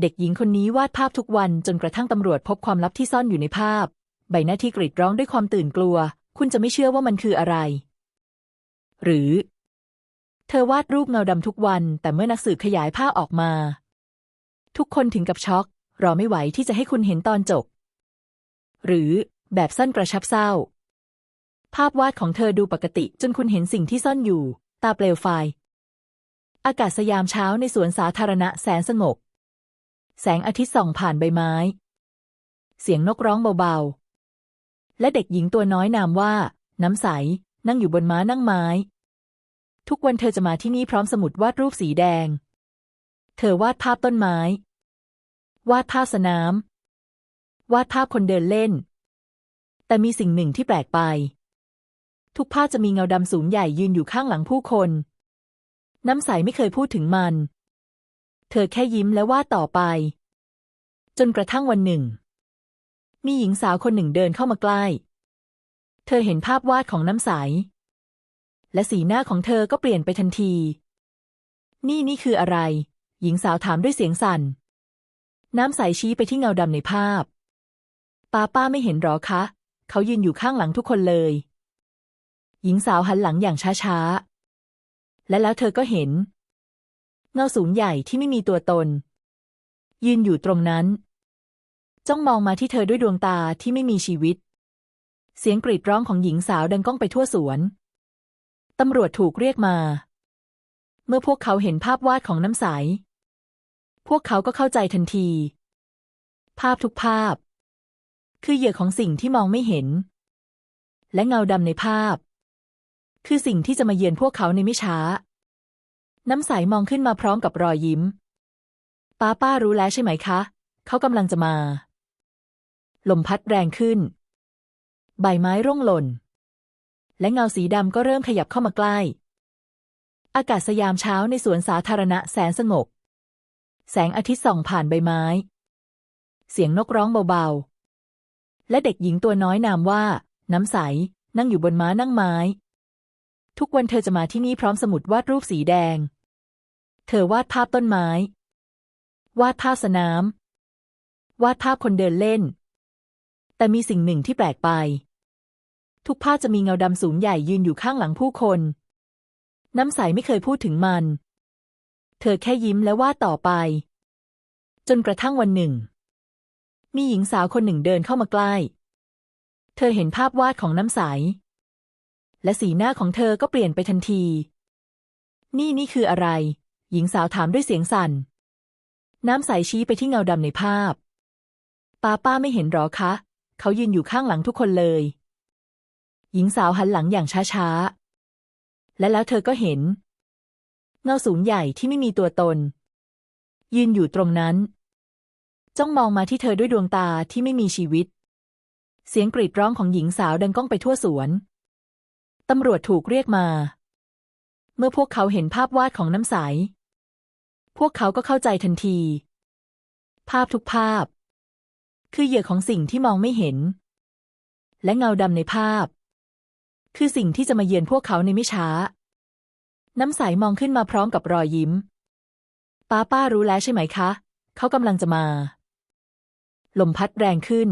เด็กหญิงคนนี้วาดภาพทุกวันจนกระทั่งตำรวจพบความลับที่ซ่อนอยู่ในภาพ ใบหน้าที่กรีดร้องด้วยความตื่นกลัว คุณจะไม่เชื่อว่ามันคืออะไร หรือ เธอวาดรูปเงาดำทุกวัน แต่เมื่อนักสืบขยายภาพออกมา ทุกคนถึงกับช็อก รอไม่ไหวที่จะให้คุณเห็นตอนจบ หรือแบบสั้นกระชับเศร้า ภาพวาดของเธอดูปกติจนคุณเห็นสิ่งที่ซ่อนอยู่ ตาเปลวไฟ อากาศสยามเช้าในสวนสาธารณะแสนสงบ แสงอาทิตย์ส่องผ่านใบไม้ เสียงนกร้องเบาๆ และเด็กหญิงตัวน้อยนามว่า น้ำใส นั่งอยู่บนม้านั่งไม้ ทุกวันเธอจะมาที่นี่พร้อมสมุดวาดรูปสีแดง เธอวาดภาพต้นไม้ วาดภาพสนาม วาดภาพคนเดินเล่น แต่มีสิ่งหนึ่งที่แปลกไป ทุกภาพจะมีเงาดำสูงใหญ่ยืนอยู่ข้างหลังผู้คน น้ำใสไม่เคยพูดถึงมัน เธอแค่ยิ้มและวาดต่อไป จนกระทั่งวันหนึ่ง มีหญิงสาวคนหนึ่งเดินเข้ามาใกล้ เธอเห็นภาพวาดของน้ำใส และสีหน้าของเธอก็เปลี่ยนไปทันที นี่นี่คืออะไร หญิงสาวถามด้วยเสียงสั่น น้ำใสชี้ไปที่เงาดำในภาพ ป้าป้าไม่เห็นหรอคะ เขายืนอยู่ข้างหลังทุกคนเลย หญิงสาวหันหลังอย่างช้าๆและแล้วเธอก็เห็น เงาสูงใหญ่ที่ไม่มีตัวตน ยืนอยู่ตรงนั้น จ้องมองมาที่เธอด้วยดวงตาที่ไม่มีชีวิต เสียงกรีดร้องของหญิงสาวดังก้องไปทั่วสวน ตำรวจถูกเรียกมา เมื่อพวกเขาเห็นภาพวาดของน้ำใส พวกเขาก็เข้าใจทันที ภาพทุกภาพ คือเหยื่อของสิ่งที่มองไม่เห็น และเงาดำในภาพ คือสิ่งที่จะมาเยือนพวกเขาในไม่ช้า น้ำใสมองขึ้นมาพร้อมกับรอยยิ้ม ป้าป้ารู้แล้วใช่ไหมคะ เขากำลังจะมา ลมพัดแรงขึ้น ใบไม้ร่วงหล่น และเงาสีดำก็เริ่มขยับเข้ามาใกล้ อากาศสยามเช้าในสวนสาธารณะแสนสงบ แสงอาทิตย์ส่องผ่านใบไม้ เสียงนกร้องเบาๆ และเด็กหญิงตัวน้อยนามว่า น้ำใส นั่งอยู่บนม้านั่งไม้ ทุกวันเธอจะมาที่นี่พร้อมสมุดวาดรูปสีแดง เธอวาดภาพต้นไม้ วาดภาพสนาม วาดภาพคนเดินเล่น แต่มีสิ่งหนึ่งที่แปลกไป ทุกภาพจะมีเงาดำสูงใหญ่ยืนอยู่ข้างหลังผู้คน น้ำใสไม่เคยพูดถึงมัน เธอแค่ยิ้มและวาดต่อไป จนกระทั่งวันหนึ่ง มีหญิงสาวคนหนึ่งเดินเข้ามาใกล้ เธอเห็นภาพวาดของน้ำใส และสีหน้าของเธอก็เปลี่ยนไปทันที นี่นี่คืออะไร หญิงสาวถามด้วยเสียงสั่น น้ำใสชี้ไปที่เงาดำในภาพ ป้าป้าไม่เห็นหรอคะ เขายืนอยู่ข้างหลังทุกคนเลย หญิงสาวหันหลังอย่างช้าๆ และแล้วเธอก็เห็น เงาสูงใหญ่ที่ไม่มีตัวตน ยืนอยู่ตรงนั้น จ้องมองมาที่เธอด้วยดวงตาที่ไม่มีชีวิต เสียงกรีดร้องของหญิงสาวดังก้องไปทั่วสวน ตำรวจถูกเรียกมาเมื่อพวกเขาเห็นภาพวาดของน้ำใส พวกเขาก็เข้าใจทันที ภาพทุกภาพ คือเหยื่อของสิ่งที่มองไม่เห็น และเงาดำในภาพ คือสิ่งที่จะมาเยือนพวกเขาในไม่ช้า น้ำใสมองขึ้นมาพร้อมกับรอยยิ้ม ป้าป้ารู้แล้วใช่ไหมคะ เขากำลังจะมา ลมพัดแรงขึ้น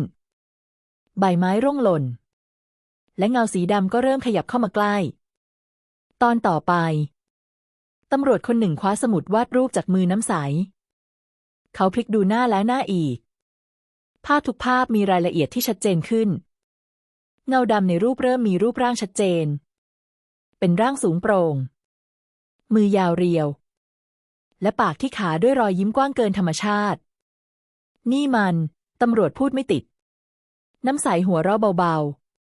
ใบไม้ร่วงหล่น และเงาสีดำก็เริ่มขยับเข้ามาใกล้ ตอนต่อไป ตำรวจคนหนึ่งคว้าสมุดวาดรูปจากมือน้ำใส เขาพลิกดูหน้าแล้วหน้าอีก ภาพทุกภาพมีรายละเอียดที่ชัดเจนขึ้น เงาดำในรูปเริ่มมีรูปร่างชัดเจน เป็นร่างสูงโปร่ง มือยาวเรียว และปากที่ขาด้วยรอยยิ้มกว้างเกินธรรมชาติ นี่มัน ตำรวจพูดไม่ติด น้ำใสหัวเราะเบา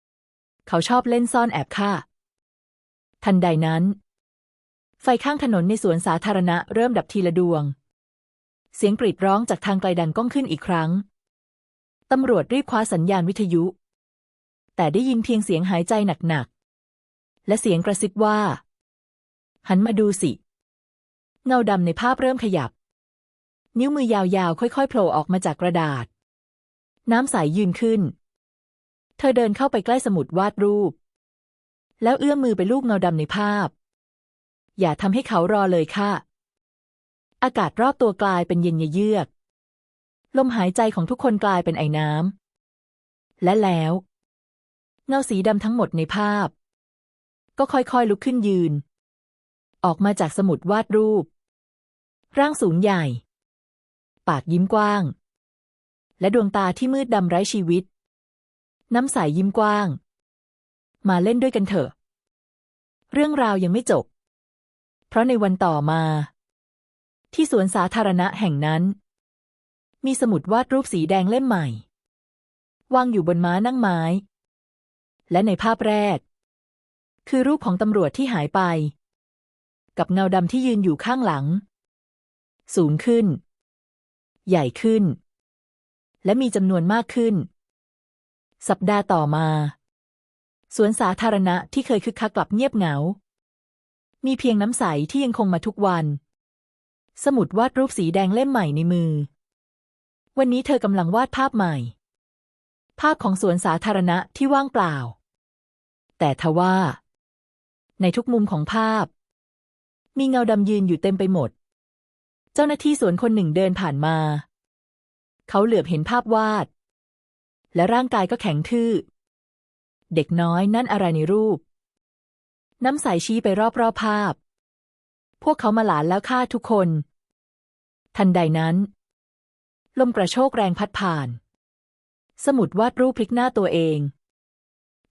ๆ เขาชอบเล่นซ่อนแอบฆ่าทันใดนั้น ไฟข้างถนนในสวนสาธารณะเริ่มดับทีละดวง เสียงกรีดร้องจากทางไกลดังก้องขึ้นอีกครั้ง ตำรวจรีบคว้าสัญญาณวิทยุ แต่ได้ยินเพียงเสียงหายใจหนักๆ และเสียงกระซิบว่า หันมาดูสิ เงาดำในภาพเริ่มขยับ นิ้วมือยาวๆ ค่อยๆ โผล่ออกมาจากกระดาษ น้ำใสยยืนขึ้น เธอเดินเข้าไปใกล้สมุดวาดรูป แล้วเอื้อมมือไปลูบเงาดำในภาพ อย่าทำให้เขารอเลยค่ะ อากาศรอบตัวกลายเป็นเย็นเยือก ลมหายใจของทุกคนกลายเป็นไอน้ำ และแล้ว เงาสีดำทั้งหมดในภาพ ก็ค่อยๆลุกขึ้นยืน ออกมาจากสมุดวาดรูป ร่างสูงใหญ่ ปากยิ้มกว้าง และดวงตาที่มืดดำไร้ชีวิต น้ำใสยยิ้มกว้าง มาเล่นด้วยกันเถอะ เรื่องราวยังไม่จบ เพราะในวันต่อมา ที่สวนสาธารณะแห่งนั้น มีสมุดวาดรูปสีแดงเล่มใหม่ วางอยู่บนม้านั่งไม้ และในภาพแรก คือรูปของตำรวจที่หายไป กับเงาดำที่ยืนอยู่ข้างหลัง สูงขึ้น ใหญ่ขึ้น และมีจำนวนมากขึ้น สัปดาห์ต่อมาสวนสาธารณะที่เคยคึกคักกลับเงียบเหงา มีเพียงน้ำใสที่ยังคงมาทุกวัน สมุดวาดรูปสีแดงเล่มใหม่ในมือ วันนี้เธอกำลังวาดภาพใหม่ ภาพของสวนสาธารณะที่ว่างเปล่า แต่ทว่า ในทุกมุมของภาพ มีเงาดำยืนอยู่เต็มไปหมด เจ้าหน้าที่สวนคนหนึ่งเดินผ่านมา เขาเหลือบเห็นภาพวาด และร่างกายก็แข็งทื่อ เด็กน้อยนั่นอะไรในรูป น้ำใสชี้ไปรอบๆภาพ พวกเขามาหลานแล้วฆ่าทุกคน ทันใดนั้น ลมกระโชกแรงพัดผ่าน สมุดวาดรูปพลิกหน้าตัวเอง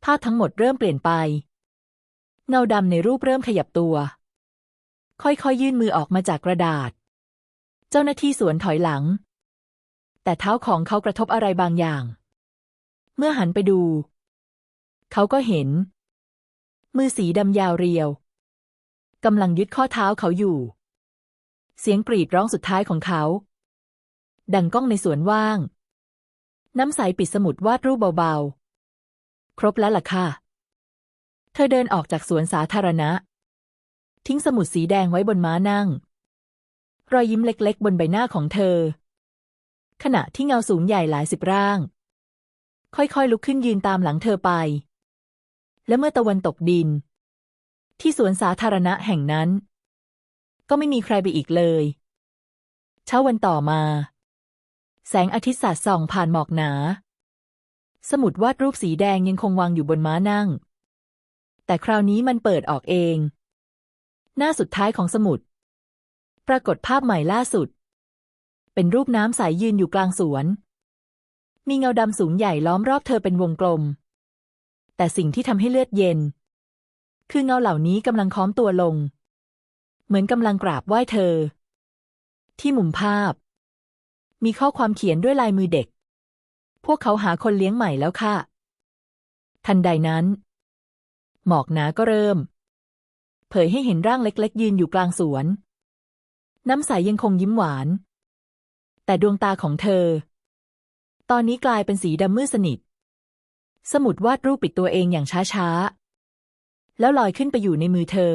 ภาพทั้งหมดเริ่มเปลี่ยนไป เงาดำในรูปเริ่มขยับตัว ค่อยๆยื่นมือออกมาจากกระดาษ เจ้าหน้าที่สวนถอยหลัง แต่เท้าของเขากระทบอะไรบางอย่าง เมื่อหันไปดู เขาก็เห็น มือสีดำยาวเรียวกำลังยึดข้อเท้าเขาอยู่ เสียงกรีดร้องสุดท้ายของเขา ดังก้องในสวนว่าง น้ำใสปิดสมุดวาดรูปเบาๆ ครบแล้วล่ะค่ะ เธอเดินออกจากสวนสาธารณะ ทิ้งสมุดสีแดงไว้บนม้านั่ง รอยยิ้มเล็กๆ บนใบหน้าของเธอ ขณะที่เงาสูงใหญ่หลายสิบร่าง ค่อยๆลุกขึ้นยืนตามหลังเธอไป และเมื่อตะวันตกดิน ที่สวนสาธารณะแห่งนั้น ก็ไม่มีใครไปอีกเลย เช้าวันต่อมา แสงอาทิตย์สาดส่องผ่านหมอกหนา สมุดวาดรูปสีแดงยังคงวางอยู่บนม้านั่ง แต่คราวนี้มันเปิดออกเอง หน้าสุดท้ายของสมุด ปรากฏภาพใหม่ล่าสุด เป็นรูปน้ำใสยยืนอยู่กลางสวน มีเงาดำสูงใหญ่ล้อมรอบเธอเป็นวงกลม แต่สิ่งที่ทำให้เลือดเย็น คือเงาเหล่านี้กำลังค้อมตัวลง เหมือนกำลังกราบไหว้เธอ ที่มุมภาพ มีข้อความเขียนด้วยลายมือเด็ก พวกเขาหาคนเลี้ยงใหม่แล้วค่ะ ทันใดนั้น หมอกหนาก็เริ่ม เผยให้เห็นร่างเล็กๆ ยืนอยู่กลางสวน น้ำใสยังคงยิ้มหวาน แต่ดวงตาของเธอ ตอนนี้กลายเป็นสีดำมืดสนิท สมุดวาดรูปปิดตัวเองอย่างช้าๆ แล้วลอยขึ้นไปอยู่ในมือเธอ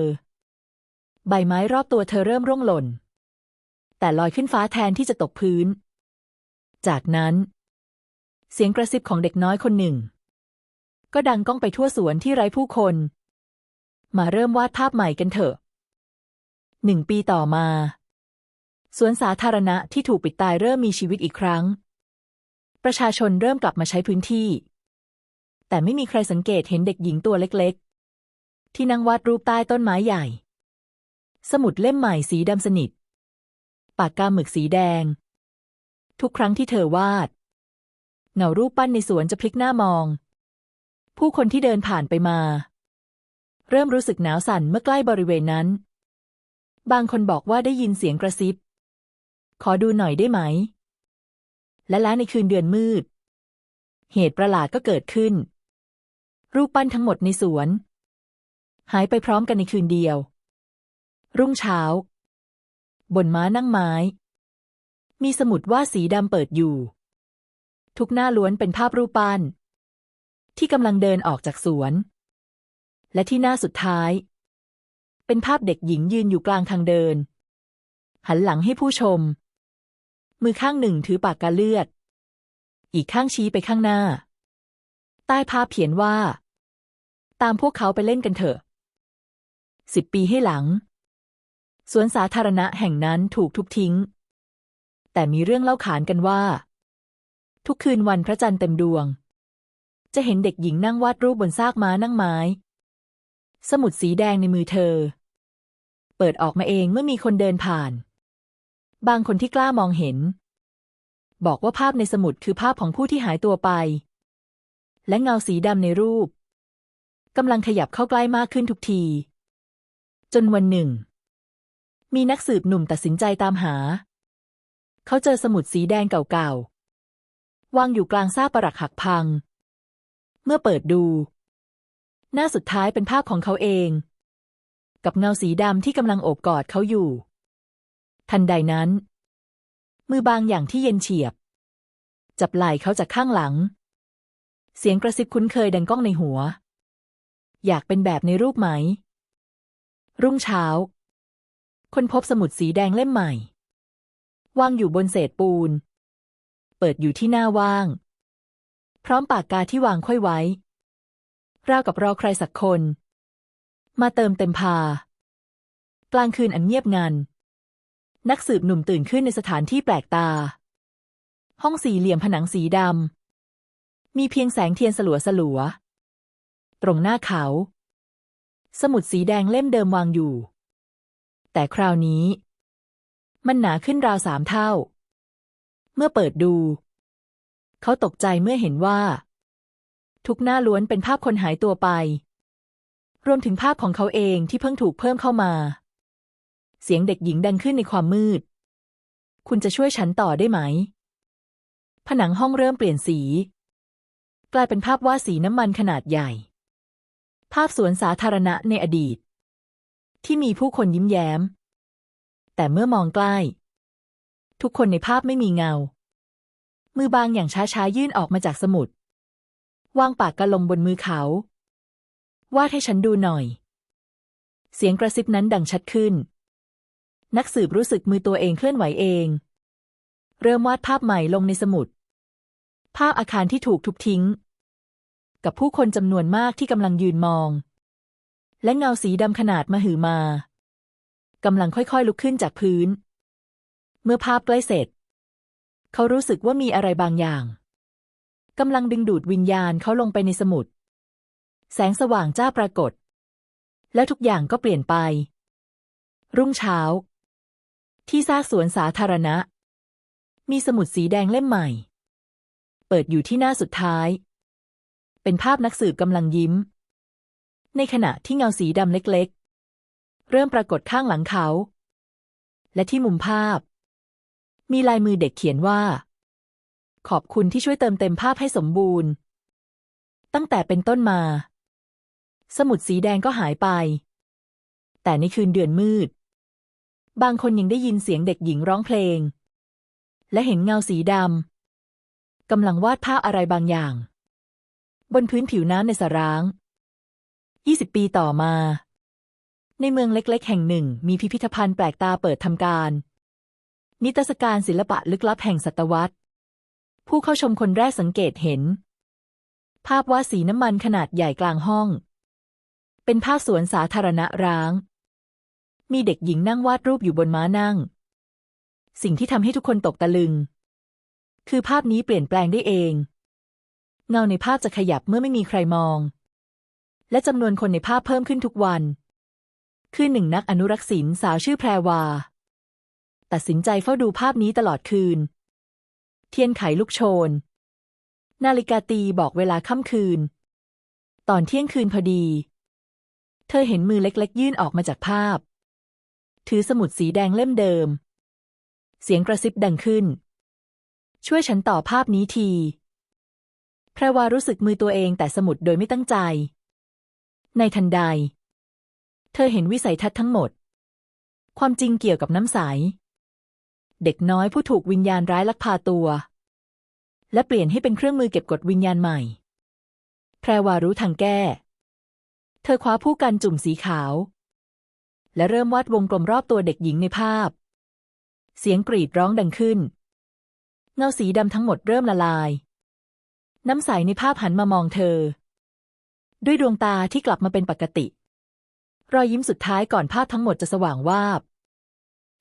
ใบไม้รอบตัวเธอเริ่มร่วงหล่น แต่ลอยขึ้นฟ้าแทนที่จะตกพื้น จากนั้น เสียงกระซิบของเด็กน้อยคนหนึ่ง ก็ดังก้องไปทั่วสวนที่ไร้ผู้คน มาเริ่มวาดภาพใหม่กันเถอะหนึ่งปีต่อมา สวนสาธารณะที่ถูกปิดตายเริ่มมีชีวิตอีกครั้ง ประชาชนเริ่มกลับมาใช้พื้นที่ แต่ไม่มีใครสังเกตเห็นเด็กหญิงตัวเล็กๆ ที่นั่งวาดรูปใต้ต้นไม้ใหญ่ สมุดเล่มใหม่สีดำสนิท ปากกาหมึกสีแดง ทุกครั้งที่เธอวาด เงารูปปั้นในสวนจะพลิกหน้ามอง ผู้คนที่เดินผ่านไปมา เริ่มรู้สึกหนาวสั่นเมื่อใกล้บริเวณนั้น บางคนบอกว่าได้ยินเสียงกระซิบ ขอดูหน่อยได้ไหม และแล้วในคืนเดือนมืดเหตุประหลาดก็เกิดขึ้น รูปปั้นทั้งหมดในสวน หายไปพร้อมกันในคืนเดียว รุ่งเช้า บนม้านั่งไม้ มีสมุดวาดสีดำเปิดอยู่ ทุกหน้าล้วนเป็นภาพรูปปั้น ที่กำลังเดินออกจากสวน และที่หน้าสุดท้าย เป็นภาพเด็กหญิงยืนอยู่กลางทางเดิน หันหลังให้ผู้ชม มือข้างหนึ่งถือปากกาเลือด อีกข้างชี้ไปข้างหน้าใต้ภาพเขียนว่า ตามพวกเขาไปเล่นกันเถอะสิบปีให้หลัง สวนสาธารณะแห่งนั้นถูกทุบทิ้ง แต่มีเรื่องเล่าขานกันว่า ทุกคืนวันพระจันทร์เต็มดวง จะเห็นเด็กหญิงนั่งวาดรูปบนซากม้านั่งไม้ สมุดสีแดงในมือเธอ เปิดออกมาเองเมื่อมีคนเดินผ่าน บางคนที่กล้ามองเห็น บอกว่าภาพในสมุดคือภาพของผู้ที่หายตัวไป และเงาสีดำในรูป กำลังขยับเข้าใกล้มากขึ้นทุกที จนวันหนึ่ง มีนักสืบหนุ่มตัดสินใจตามหา เขาเจอสมุดสีแดงเก่าๆ วางอยู่กลางซากปรักหักพัง เมื่อเปิดดู หน้าสุดท้ายเป็นภาพของเขาเอง กับเงาสีดำที่กำลังโอบกอดเขาอยู่ ทันใดนั้น มือบางอย่างที่เย็นเฉียบ จับไหล่เขาจากข้างหลัง เสียงกระซิบคุ้นเคยดังก้องในหัว อยากเป็นแบบในรูปไหม รุ่งเช้า คนพบสมุดสีแดงเล่มใหม่ วางอยู่บนเศษปูน เปิดอยู่ที่หน้าว่าง พร้อมปากกาที่วางค่อยไว้ ราวกับรอใครสักคน มาเติมเต็มพา กลางคืนอันเงียบงัน นักสืบหนุ่มตื่นขึ้นในสถานที่แปลกตา ห้องสี่เหลี่ยมผนังสีดำมีเพียงแสงเทียนสลัวสลัว ตรงหน้าเขา สมุดสีแดงเล่มเดิมวางอยู่ แต่คราวนี้ มันหนาขึ้นราวสามเท่า เมื่อเปิดดู เขาตกใจเมื่อเห็นว่า ทุกหน้าล้วนเป็นภาพคนหายตัวไป รวมถึงภาพของเขาเองที่เพิ่งถูกเพิ่มเข้ามา เสียงเด็กหญิงดังขึ้นในความมืด คุณจะช่วยฉันต่อได้ไหม ผนังห้องเริ่มเปลี่ยนสีกลายเป็นภาพวาดสีน้ำมันขนาดใหญ่ ภาพสวนสาธารณะในอดีต ที่มีผู้คนยิ้มแย้ม แต่เมื่อมองใกล้ ทุกคนในภาพไม่มีเงา มือบางอย่างช้าๆ ยื่นออกมาจากสมุด วางปากกระลงบนมือเขา วาดให้ฉันดูหน่อย เสียงกระซิบนั้นดังชัดขึ้น นักสืบรู้สึกมือตัวเองเคลื่อนไหวเอง เริ่มวาดภาพใหม่ลงในสมุด ภาพอาคารที่ถูกทุบทิ้ง กับผู้คนจำนวนมากที่กำลังยืนมอง และเงาสีดำขนาดมหึมากำลังค่อยๆ ลุกขึ้นจากพื้น เมื่อภาพใกล้เสร็จ เขารู้สึกว่ามีอะไรบางอย่างกำลังดึงดูดวิญญาณเขาลงไปในสมุด แสงสว่างจ้าปรากฏ แล้วทุกอย่างก็เปลี่ยนไป รุ่งเช้า ที่ซากสวนสาธารณะ มีสมุดสีแดงเล่มใหม่ เปิดอยู่ที่หน้าสุดท้าย เป็นภาพนักสืบกำลังยิ้ม ในขณะที่เงาสีดำเล็กๆ เริ่มปรากฏข้างหลังเขา และที่มุมภาพ มีลายมือเด็กเขียนว่า ขอบคุณที่ช่วยเติมเต็มภาพให้สมบูรณ์ ตั้งแต่เป็นต้นมา สมุดสีแดงก็หายไป แต่ในคืนเดือนมืด บางคนยังได้ยินเสียงเด็กหญิงร้องเพลง และเห็นเงาสีดำกำลังวาดภาพอะไรบางอย่าง บนพื้นผิวน้ำในสระร้าง 20 ปีต่อมา ในเมืองเล็กๆ แห่งหนึ่ง มีพิพิธภัณฑ์แปลกตาเปิดทำการ นิทรรศการศิลปะลึกลับแห่งศตวรรษ ผู้เข้าชมคนแรกสังเกตเห็น ภาพวาดสีน้ำมันขนาดใหญ่กลางห้อง เป็นภาพสวนสาธารณะร้าง มีเด็กหญิงนั่งวาดรูปอยู่บนม้านั่ง สิ่งที่ทำให้ทุกคนตกตะลึง คือภาพนี้เปลี่ยนแปลงได้เอง เงาในภาพจะขยับเมื่อไม่มีใครมอง และจำนวนคนในภาพเพิ่มขึ้นทุกวัน คือหนึ่งนักอนุรักษ์ศิลป์สาวชื่อแพรวา ตัดสินใจเฝ้าดูภาพนี้ตลอดคืน เทียนไขลุกโชน นาฬิกาตีบอกเวลาค่ำคืน ตอนเที่ยงคืนพอดี เธอเห็นมือเล็กๆ ยื่นออกมาจากภาพ ถือสมุดสีแดงเล่มเดิม เสียงกระซิบดังขึ้น ช่วยฉันต่อภาพนี้ที รวารู้สึกมือตัวเองแต่สมุดโดยไม่ตั้งใจ ในทันใด เธอเห็นวิสัยทัศน์ทั้งหมด ความจริงเกี่ยวกับน้ำใส เด็กน้อยผู้ถูกวิญญาณร้ายลักพาตัว และเปลี่ยนให้เป็นเครื่องมือเก็บกดวิญญาณใหม่ แพรวารู้ทางแก้ เธอคว้าผู้กันจุ่มสีขาว และเริ่มวาดวงกลมรอบตัวเด็กหญิงในภาพ เสียงกรีดร้องดังขึ้น เงาสีดำทั้งหมดเริ่มละลาย น้ำใสในภาพหันมามองเธอ ด้วยดวงตาที่กลับมาเป็นปกติ รอยยิ้มสุดท้ายก่อนภาพทั้งหมดจะสว่างวาบ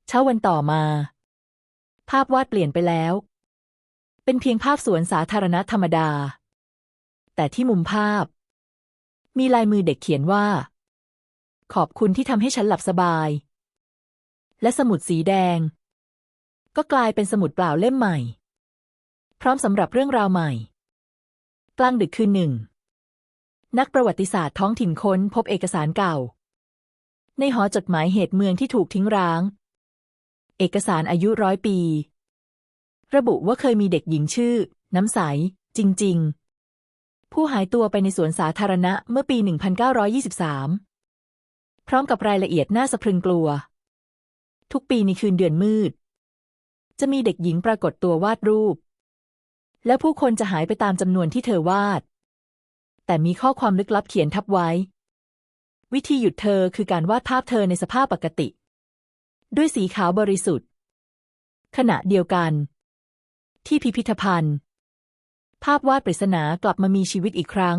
เช้าวันต่อมา ภาพวาดเปลี่ยนไปแล้ว เป็นเพียงภาพสวนสาธารณะธรรมดา แต่ที่มุมภาพ มีลายมือเด็กเขียนว่า ขอบคุณที่ทำให้ฉันหลับสบาย และสมุดสีแดง ก็กลายเป็นสมุดเปล่าเล่มใหม่ พร้อมสำหรับเรื่องราวใหม่ กลางดึกคืนหนึ่ง นักประวัติศาสตร์ท้องถิ่นค้นพบเอกสารเก่า ในหอจดหมายเหตุเมืองที่ถูกทิ้งร้าง เอกสารอายุร้อยปี ระบุว่าเคยมีเด็กหญิงชื่อ น้ำใส จริง ๆ ผู้หายตัวไปในสวนสาธารณะเมื่อปี 1923 พร้อมกับรายละเอียดน่าสะพรึงกลัว ทุกปีในคืนเดือนมืด จะมีเด็กหญิงปรากฏตัววาดรูป และผู้คนจะหายไปตามจำนวนที่เธอวาด แต่มีข้อความลึกลับเขียนทับไว้ วิธีหยุดเธอคือการวาดภาพเธอในสภาพปกติ ด้วยสีขาวบริสุทธิ์ ขณะเดียวกัน ที่พิพิธภัณฑ์ ภาพวาดปริศนากลับมามีชีวิตอีกครั้ง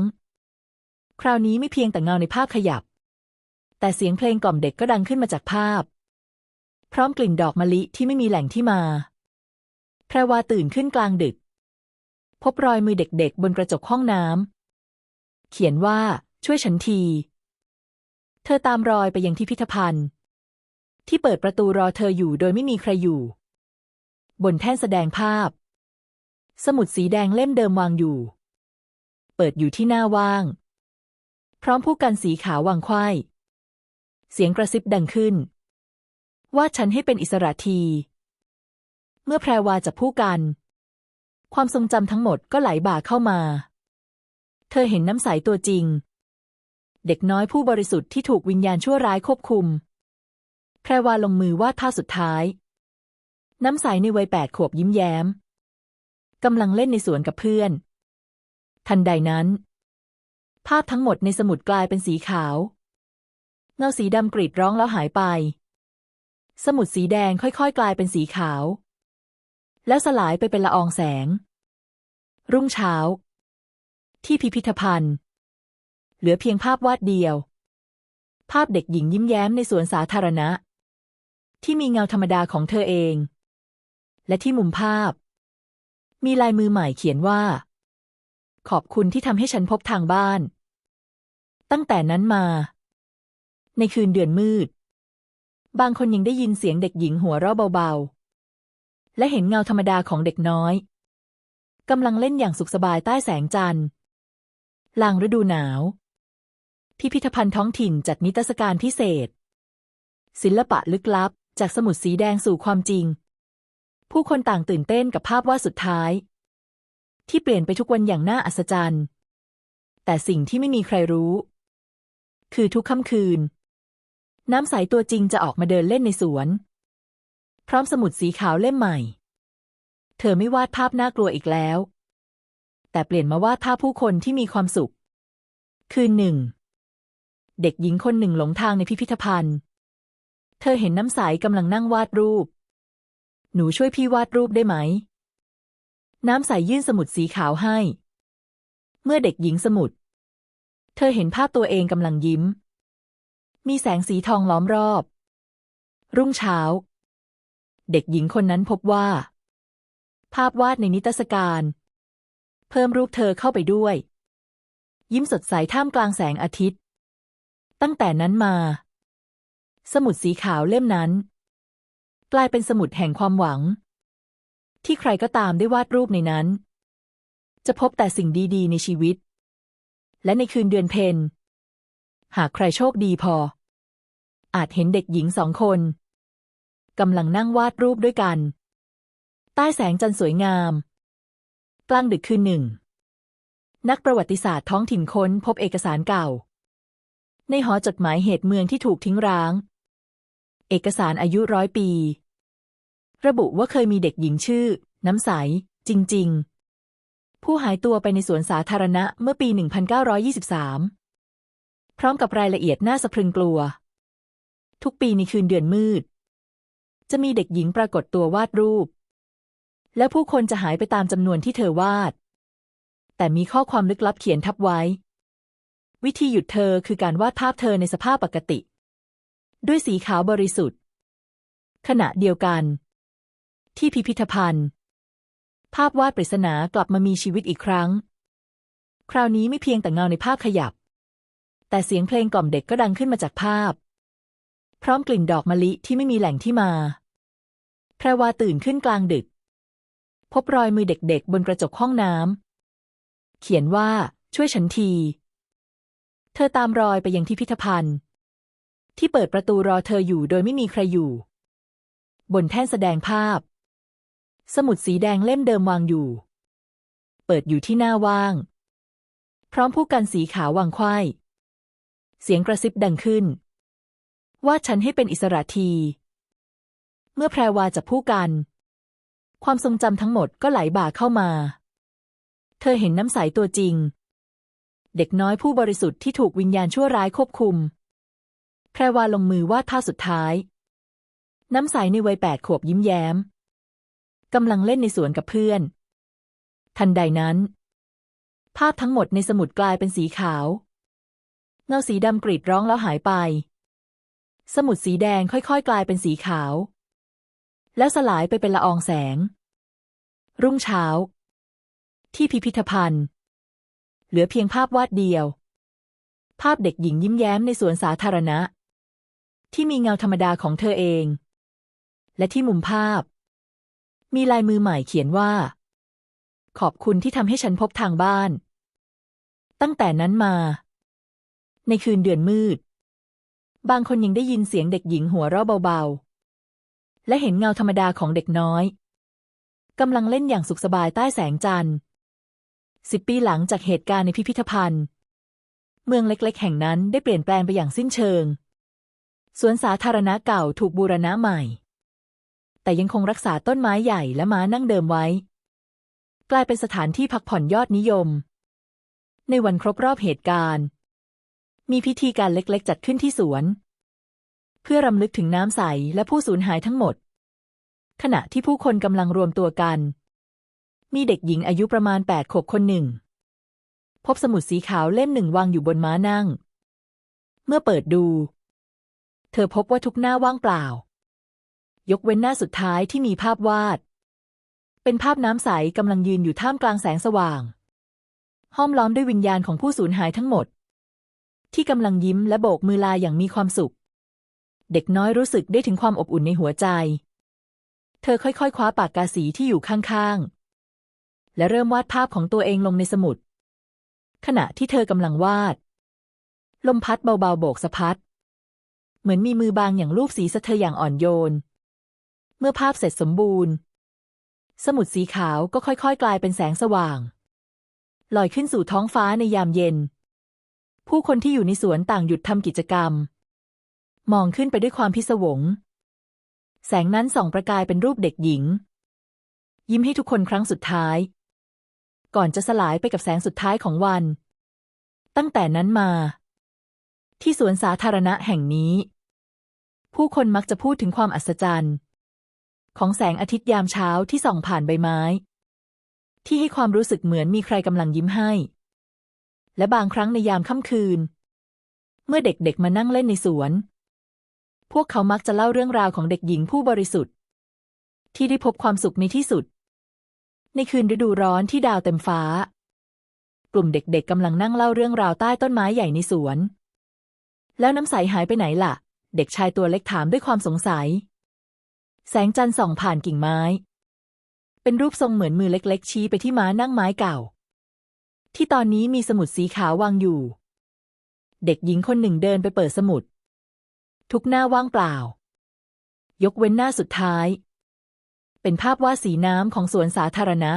คราวนี้ไม่เพียงแต่เงาในภาพขยับ แต่เสียงเพลงกล่อมเด็กก็ดังขึ้นมาจากภาพ พร้อมกลิ่นดอกมะลิที่ไม่มีแหล่งที่มาแพรวาตื่นขึ้นกลางดึก พบรอยมือเด็กๆ บนกระจกห้องน้ำ เขียนว่า ช่วยฉันที เธอตามรอยไปยังที่พิพิธภัณฑ์ ที่เปิดประตูรอเธออยู่โดยไม่มีใครอยู่ บนแท่นแสดงภาพ สมุดสีแดงเล่มเดิมวางอยู่ เปิดอยู่ที่หน้าว่าง พร้อมผู้กันสีขาววางไข้เสียงกระซิบดังขึ้น ว่าฉันให้เป็นอิสระที เมื่อแพรวาจับผู้กัน ความทรงจำทั้งหมดก็ไหลบ่าเข้ามา เธอเห็นน้ำใสตัวจริง เด็กน้อยผู้บริสุทธิ์ที่ถูกวิญญาณชั่วร้ายควบคุม แพรวาลงมือวาดภาพสุดท้าย น้ำใสในวัยแปดขวบยิ้มแย้มกำลังเล่นในสวนกับเพื่อน ทันใดนั้น ภาพทั้งหมดในสมุดกลายเป็นสีขาว เงาสีดำกรีดร้องแล้วหายไป สมุดสีแดงค่อยๆ กลายเป็นสีขาว แล้วสลายไปเป็นละอองแสง รุ่งเช้า ที่พิพิธภัณฑ์ เหลือเพียงภาพวาดเดียว ภาพเด็กหญิงยิ้มแย้มในสวนสาธารณะ ที่มีเงาธรรมดาของเธอเอง และที่มุมภาพ มีลายมือใหม่เขียนว่า ขอบคุณที่ทำให้ฉันพบทางบ้าน ตั้งแต่นั้นมา ในคืนเดือนมืด บางคนยังได้ยินเสียงเด็กหญิงหัวเราะเบาๆและเห็นเงาธรรมดาของเด็กน้อย กำลังเล่นอย่างสุขสบายใต้แสงจันทร์ลางฤดูหนาว พิพิธภัณฑ์ท้องถิ่นจัดนิทรรศการพิเศษ ศิลปะลึกลับ จากสมุดสีแดงสู่ความจริง ผู้คนต่างตื่นเต้นกับภาพวาดสุดท้าย ที่เปลี่ยนไปทุกวันอย่างน่าอัศจรรย์ แต่สิ่งที่ไม่มีใครรู้ คือทุกค่ำคืน น้ำใสตัวจริงจะออกมาเดินเล่นในสวน พร้อมสมุดสีขาวเล่มใหม่ เธอไม่วาดภาพน่ากลัวอีกแล้ว แต่เปลี่ยนมาวาดภาพผู้คนที่มีความสุข คืนหนึ่ง เด็กหญิงคนหนึ่งหลงทางในพิพิธภัณฑ์ เธอเห็นน้ำใสกำลังนั่งวาดรูป หนูช่วยพี่วาดรูปได้ไหม น้ำใสยื่นสมุดสีขาวให้ เมื่อเด็กหญิงสมุด เธอเห็นภาพตัวเองกำลังยิ้ม มีแสงสีทองล้อมรอบ รุ่งเช้า เด็กหญิงคนนั้นพบว่า ภาพวาดในนิตรรศการ เพิ่มรูปเธอเข้าไปด้วย ยิ้มสดใสท่ามกลางแสงอาทิตย์ ตั้งแต่นั้นมา สมุดสีขาวเล่มนั้น กลายเป็นสมุดแห่งความหวัง ที่ใครก็ตามได้วาดรูปในนั้น จะพบแต่สิ่งดีๆ ในชีวิต และในคืนเดือนเพ็ญหากใครโชคดีพอ อาจเห็นเด็กหญิงสองคนกำลังนั่งวาดรูปด้วยกัน ใต้แสงจันทร์สวยงาม กลางดึกคืนหนึ่ง นักประวัติศาสตร์ท้องถิ่นค้นพบเอกสารเก่า ในหอจดหมายเหตุเมืองที่ถูกทิ้งร้าง เอกสารอายุร้อยปี ระบุว่าเคยมีเด็กหญิงชื่อ น้ำใส จริง ๆ ผู้หายตัวไปในสวนสาธารณะเมื่อปี 1923 พร้อมกับรายละเอียดน่าสะพรึงกลัว ทุกปีในคืนเดือนมืด จะมีเด็กหญิงปรากฏตัววาดรูป และผู้คนจะหายไปตามจำนวนที่เธอวาด แต่มีข้อความลึกลับเขียนทับไว้ วิธีหยุดเธอคือการวาดภาพเธอในสภาพปกติ ด้วยสีขาวบริสุทธิ์ ขณะเดียวกัน ที่พิพิธภัณฑ์ ภาพวาดปริศนากลับมามีชีวิตอีกครั้ง คราวนี้ไม่เพียงแต่เงาในภาพขยับ แต่เสียงเพลงกล่อมเด็กก็ดังขึ้นมาจากภาพ พร้อมกลิ่นดอกมะลิที่ไม่มีแหล่งที่มาแพรวาตื่นขึ้นกลางดึก พบรอยมือเด็กๆ บนกระจกห้องน้ำ เขียนว่า ช่วยฉันที เธอตามรอยไปยังที่พิพิธภัณฑ์ ที่เปิดประตูรอเธออยู่โดยไม่มีใครอยู่ บนแท่นแสดงภาพ สมุดสีแดงเล่มเดิมวางอยู่ เปิดอยู่ที่หน้าว่าง พร้อมผู้กันสีขาววางไข้เสียงกระซิบดังขึ้น ว่าฉันให้เป็นอิสระที เมื่อแพรวาจับผู้กัน ความทรงจำทั้งหมดก็ไหลบ่าเข้ามา เธอเห็นน้ำใสตัวจริง เด็กน้อยผู้บริสุทธิ์ที่ถูกวิญญาณชั่วร้ายควบคุม แพรวาลงมือวาดภาสุดท้าย น้ำใสในวัยแปดขวบยิ้มแย้มกำลังเล่นในสวนกับเพื่อน ทันใดนั้น ภาพทั้งหมดในสมุดกลายเป็นสีขาว เงาสีดำกรีดร้องแล้วหายไป สมุดสีแดงค่อยๆ กลายเป็นสีขาว แล้วสลายไปเป็นละอองแสง รุ่งเช้า ที่พิพิธภัณฑ์ เหลือเพียงภาพวาดเดียว ภาพเด็กหญิงยิ้มแย้มในสวนสาธารณะ ที่มีเงาธรรมดาของเธอเอง และที่มุมภาพ มีลายมือใหม่เขียนว่า ขอบคุณที่ทำให้ฉันพบทางบ้าน ตั้งแต่นั้นมา ในคืนเดือนมืด บางคนยังได้ยินเสียงเด็กหญิงหัวเราะเบาๆ และเห็นเงาธรรมดาของเด็กน้อยกำลังเล่นอย่างสุขสบายใต้แสงจันทร์สิบปีหลังจากเหตุการณ์ในพิพิธภัณฑ์ เมืองเล็กๆ แห่งนั้นได้เปลี่ยนแปลงไปอย่างสิ้นเชิง สวนสาธารณะเก่าถูกบูรณะใหม่ แต่ยังคงรักษาต้นไม้ใหญ่และม้านั่งเดิมไว้ กลายเป็นสถานที่พักผ่อนยอดนิยม ในวันครบรอบเหตุการณ์ มีพิธีการเล็กๆ จัดขึ้นที่สวน เพื่อรำลึกถึงน้ำใสและผู้สูญหายทั้งหมด ขณะที่ผู้คนกำลังรวมตัวกัน มีเด็กหญิงอายุประมาณแปดขวบคนหนึ่ง พบสมุดสีขาวเล่มหนึ่งวางอยู่บนม้านั่ง เมื่อเปิดดู เธอพบว่าทุกหน้าว่างเปล่า ยกเว้นหน้าสุดท้ายที่มีภาพวาด เป็นภาพน้ำใสกำลังยืนอยู่ท่ามกลางแสงสว่าง ห้อมล้อมด้วยวิญญาณของผู้สูญหายทั้งหมด ที่กำลังยิ้มและโบกมือลาอย่างมีความสุข เด็กน้อยรู้สึกได้ถึงความอบอุ่นในหัวใจ เธอค่อยๆ คว้าปากกาสีที่อยู่ข้างๆ และเริ่มวาดภาพของตัวเองลงในสมุด ขณะที่เธอกำลังวาด ลมพัดเบาๆ โบกสะพัด เหมือนมีมือบางอย่างลูบสีสะเธออย่างอ่อนโยน เมื่อภาพเสร็จสมบูรณ์ สมุดสีขาวก็ค่อยๆ กลายเป็นแสงสว่าง ลอยขึ้นสู่ท้องฟ้าในยามเย็น ผู้คนที่อยู่ในสวนต่างหยุดทำกิจกรรม มองขึ้นไปด้วยความพิศวง แสงนั้นส่องประกายเป็นรูปเด็กหญิง ยิ้มให้ทุกคนครั้งสุดท้าย ก่อนจะสลายไปกับแสงสุดท้ายของวัน ตั้งแต่นั้นมา ที่สวนสาธารณะแห่งนี้ ผู้คนมักจะพูดถึงความอัศจรรย์ ของแสงอาทิตย์ยามเช้าที่ส่องผ่านใบไม้ ที่ให้ความรู้สึกเหมือนมีใครกำลังยิ้มให้ และบางครั้งในยามค่ำคืนเมื่อเด็กๆมานั่งเล่นในสวน พวกเขามักจะเล่าเรื่องราวของเด็กหญิงผู้บริสุทธิ์ ที่ได้พบความสุขในที่สุด ในคืนฤดูร้อนที่ดาวเต็มฟ้า กลุ่มเด็กๆกำลังนั่งเล่าเรื่องราวใต้ต้นไม้ใหญ่ในสวน แล้วน้ำใสหายไปไหนล่ะ เด็กชายตัวเล็กถามด้วยความสงสัย แสงจันทร์ส่องผ่านกิ่งไม้ เป็นรูปทรงเหมือนมือเล็ก ๆ ชี้ไปที่ม้านั่งไม้เก่า ที่ตอนนี้มีสมุดสีขาววางอยู่ เด็กหญิงคนหนึ่งเดินไปเปิดสมุด ทุกหน้าว่างเปล่า ยกเว้นหน้าสุดท้าย เป็นภาพวาดสีน้ำของสวนสาธารณะ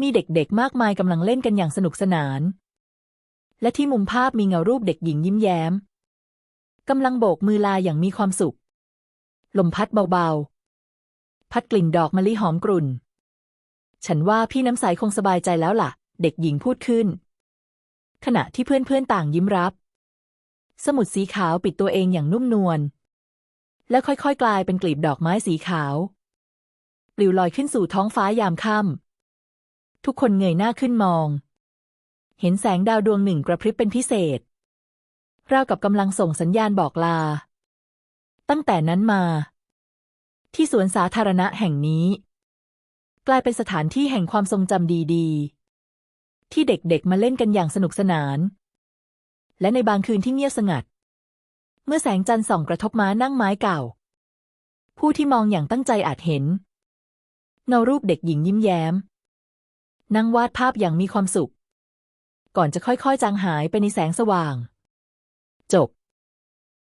มีเด็กๆมากมายกำลังเล่นกันอย่างสนุกสนาน และที่มุมภาพมีเงารูปเด็กหญิงยิ้มแย้มกำลังโบกมือลาอย่างมีความสุข ลมพัดเบาๆ พัดกลิ่นดอกมะลิหอมกรุ่น ฉันว่าพี่น้ำใสคงสบายใจแล้วล่ะ เด็กหญิงพูดขึ้น ขณะที่เพื่อนๆต่างยิ้มรับ สมุดสีขาวปิดตัวเองอย่างนุ่มนวล แล้วค่อยๆ กลายเป็นกลีบดอกไม้สีขาวปลิวลอยขึ้นสู่ท้องฟ้ายามค่ำทุกคนเงยหน้าขึ้นมอง เห็นแสงดาวดวงหนึ่งกระพริบเป็นพิเศษราวกับกำลังส่งสัญญาณบอกลา ตั้งแต่นั้นมา ที่สวนสาธารณะแห่งนี้ กลายเป็นสถานที่แห่งความทรงจำดีๆ ที่เด็กๆมาเล่นกันอย่างสนุกสนาน และในบางคืนที่เงียบสงัด เมื่อแสงจันทร์ส่องกระทบม้านั่งไม้เก่า ผู้ที่มองอย่างตั้งใจอาจเห็นเงารูปเด็กหญิงยิ้มแย้ม นั่งวาดภาพอย่างมีความสุข ก่อนจะค่อยๆจางหายไปในแสงสว่าง จบ